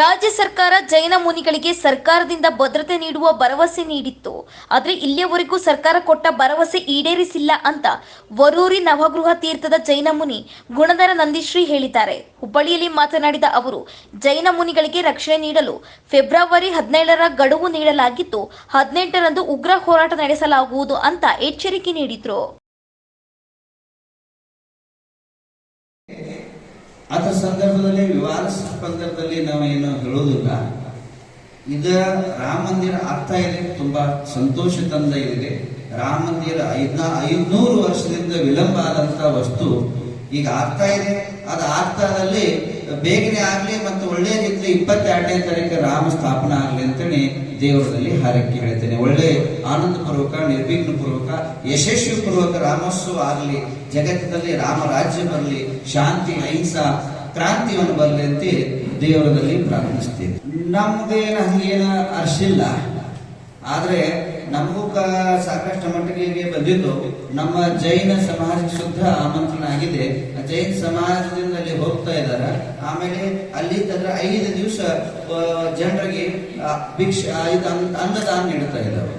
ರಾಜ್ಯ ಸರ್ಕಾರ ಜೈನ ಮುನಿಗಳಿಗೆ ಸರ್ಕಾರದಿಂದ ಭದ್ರತೆ ನೀಡುವ ಭರವಸೆ ನೀಡಿತ್ತು. ಆದರೆ ಇಲ್ಲಿಯವರೆಗೂ ಸರ್ಕಾರ ಕೊಟ್ಟ ಭರವಸೆ ಈಡೇರಿಸಿಲ್ಲ ಅಂತ ವರೂರಿ ನವಗೃಹ ತೀರ್ಥದ ಜೈನ ಮುನಿ ಗುಣಧರ ನಂದಿಶ್ರೀ ಹೇಳಿದ್ದಾರೆ. ಹುಬ್ಬಳ್ಳಿಯಲ್ಲಿ ಮಾತನಾಡಿದ ಅವರು, ಜೈನ ಮುನಿಗಳಿಗೆ ರಕ್ಷಣೆ ನೀಡಲು ಫೆಬ್ರವರಿ ಹದಿನೇಳರ ಗಡುವು ನೀಡಲಾಗಿದ್ದು ಹದಿನೆಂಟರಂದು ಉಗ್ರ ಹೋರಾಟ ನಡೆಸಲಾಗುವುದು ಅಂತ ಎಚ್ಚರಿಕೆ ನೀಡಿದ್ರು. ಅದರ ಸಂದರ್ಭದಲ್ಲಿ, ವಿವಾದ ಸಂದರ್ಭದಲ್ಲಿ ನಾವು ಏನು ಹೇಳೋದಿಲ್ಲ. ಇದ ರಾಮ ಮಂದಿರ ಆಗ್ತಾ ಇದೆ, ತುಂಬಾ ಸಂತೋಷ ತಂದ ಇದೆ. ರಾಮ ಮಂದಿರ ಐದ್ನ ಐದ್ನೂರು ವರ್ಷದಿಂದ ವಿಳಂಬ ಆದಂತ ವಸ್ತು ಈಗ ಆಗ್ತಾ ಇದೆ. ಅದು ಆಗ್ತಾದಲ್ಲಿ ಬೇಗನೆ ಆಗ್ಲಿ ಮತ್ತು ಒಳ್ಳೆಯದಿದ್ರೆ ಇಪ್ಪತ್ತೆರಡನೇ ತಾರೀಕು ರಾಮ ಸ್ಥಾಪನೆ ಆಗ್ಲಿ ಅಂತೇಳಿ ದೇವರಲ್ಲಿ ಹಾರೈಕೆ ಹೇಳ್ತೇನೆ. ಒಳ್ಳೆ ಆನಂದ ಪೂರ್ವಕ ನಿರ್ವಿಘ್ನ ಪೂರ್ವಕ ಯಶಸ್ವಿ ಪೂರ್ವಕ ರಾಮೋತ್ಸವ ಆಗಲಿ. ಜಗತ್ತಿನಲ್ಲಿ ರಾಮ ರಾಜ್ಯ ಬರಲಿ, ಶಾಂತಿ, ಅಹಿಂಸಾ ಕ್ರಾಂತಿಯನ್ನು ಬರಲಿ ಅಂತ ದೇವರಲ್ಲಿ ಪ್ರಾರ್ಥಿಸ್ತೇವೆ ನಮ್ದೇನು ಹಂಗೇನು ಅರ್ಶಿಲ್ಲ ಆದರೆ ನಮಗೂ ಕ- ಸಾಕಷ್ಟು ಮಟ್ಟಿಗೆ ಬಂದಿದ್ದು, ನಮ್ಮ ಜೈನ ಸಮಾಜಕ್ಕೆ ಶುದ್ಧ ಆಮಂತ್ರಣ ಆಗಿದೆ. ಜೈನ ಸಮಾಜದಿಂದ ಅಲ್ಲಿ ಹೋಗ್ತಾ ಇದ್ದಾರೆ ಆಮೇಲೆ ಅಲ್ಲಿ ತಂದ್ರೆ ಐದು ದಿವಸ ಜನರಿಗೆ ಭಿಕ್ಷ ಅನ್ನದಾನ ನೀಡ್ತಾ ಇದ್ದಾರೆ